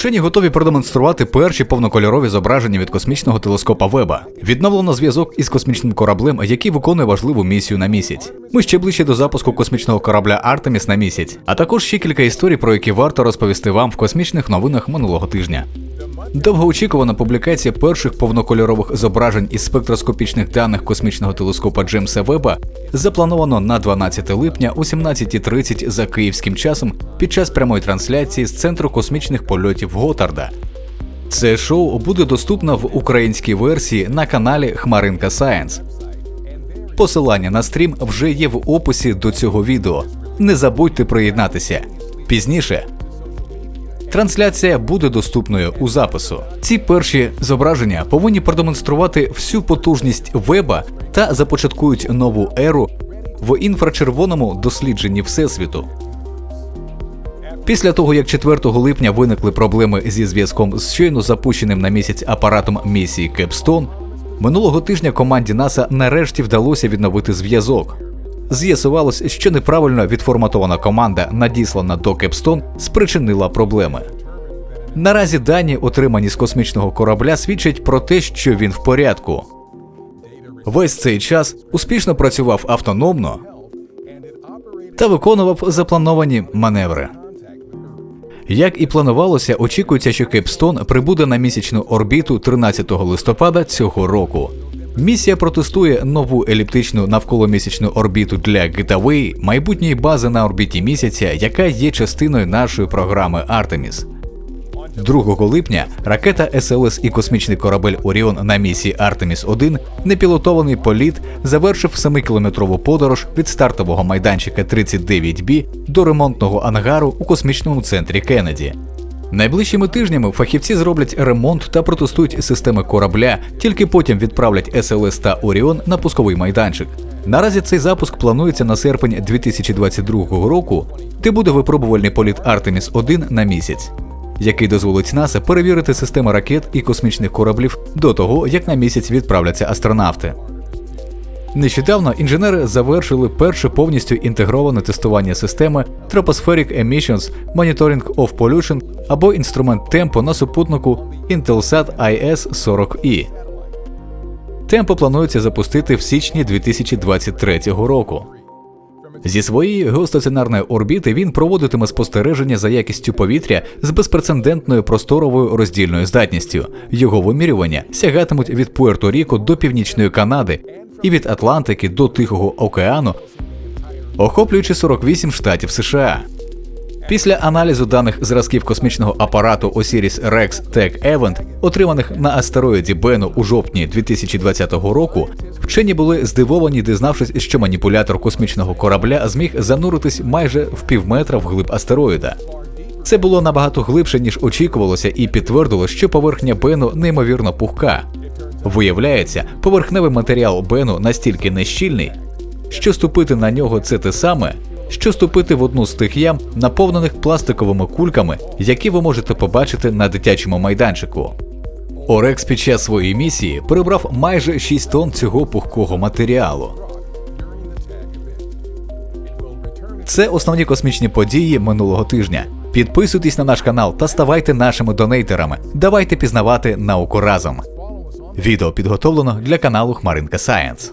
Вчені готові продемонструвати перші повнокольорові зображення від космічного телескопа Веба. Відновлено зв'язок із космічним кораблем, який виконує важливу місію на місяць. Ми ще ближче до запуску космічного корабля Артеміс на місяць, а також ще кілька історій, про які варто розповісти вам в космічних новинах минулого тижня. Довгоочікувана публікація перших повнокольорових зображень із спектроскопічних даних космічного телескопа Джеймса Веба заплановано на 12 липня о 17.30 за київським часом під час прямої трансляції з центру космічних польотів Готарда. Це шоу буде доступно в українській версії на каналі Хмаринка Сайенс. Посилання на стрім вже є в описі до цього відео. Не забудьте приєднатися. Пізніше Трансляція буде доступною у запису. Ці перші зображення повинні продемонструвати всю потужність веба та започаткують нову еру в інфрачервоному дослідженні Всесвіту. Після того, як 4 липня виникли проблеми зі зв'язком з щойно запущеним на місяць апаратом місії Кепстон, минулого тижня команді НАСА нарешті вдалося відновити зв'язок. З'ясувалось, що неправильно відформатована команда, надіслана до Кепстон, спричинила проблеми. Наразі дані, отримані з космічного корабля, свідчать про те, що він в порядку. Весь цей час успішно працював автономно та виконував заплановані маневри. Як і планувалося, очікується, що Кепстон прибуде на місячну орбіту 13 листопада цього року. Місія протестує нову еліптичну навколомісячну орбіту для Getaway, майбутньої бази на орбіті місяця, яка є частиною нашої програми Артеміс. 2 липня ракета СЛС і космічний корабель Оріон на місії Артеміс 1 непілотований політ завершив 7-кілометрову подорож від стартового майданчика 39B до ремонтного ангару у космічному центрі Кеннеді. Найближчими тижнями фахівці зроблять ремонт та протестують системи корабля, тільки потім відправлять СЛС та Оріон на пусковий майданчик. Наразі цей запуск планується на серпень 2022 року, де буде випробувальний політ Артеміс 1 на місяць, який дозволить НАСА перевірити системи ракет і космічних кораблів до того, як на місяць відправляться астронавти. Нещодавно інженери завершили перше повністю інтегроване тестування системи Tropospheric Emissions Monitoring of Pollution або інструмент темпо на супутнику Intelsat IS-40E. Темпо планується запустити в січні 2023 року. Зі своєї геостаціонарної орбіти він проводитиме спостереження за якістю повітря з безпрецедентною просторовою роздільною здатністю. Його вимірювання сягатимуть від Пуерто-Ріко до Північної Канади і від Атлантики до Тихого океану, охоплюючи 48 штатів США. Після аналізу даних зразків космічного апарату Osiris Rex Tech Event, отриманих на астероїді Бену у жовтні 2020 року, вчені були здивовані, дізнавшись, що маніпулятор космічного корабля зміг зануритись майже в півметра вглиб астероїда. Це було набагато глибше, ніж очікувалося, і підтвердило, що поверхня Бену неймовірно пухка. Виявляється, поверхневий матеріал Бену настільки нещільний, що ступити на нього це те саме, що ступити в одну з тих ям, наповнених пластиковими кульками, які ви можете побачити на дитячому майданчику. Орекс під час своєї місії прибрав майже 6 тонн цього пухкого матеріалу. Це основні космічні події минулого тижня. Підписуйтесь на наш канал та ставайте нашими донейтерами. Давайте пізнавати науку разом. Відео підготовлено для каналу Хмаринка Сайенс.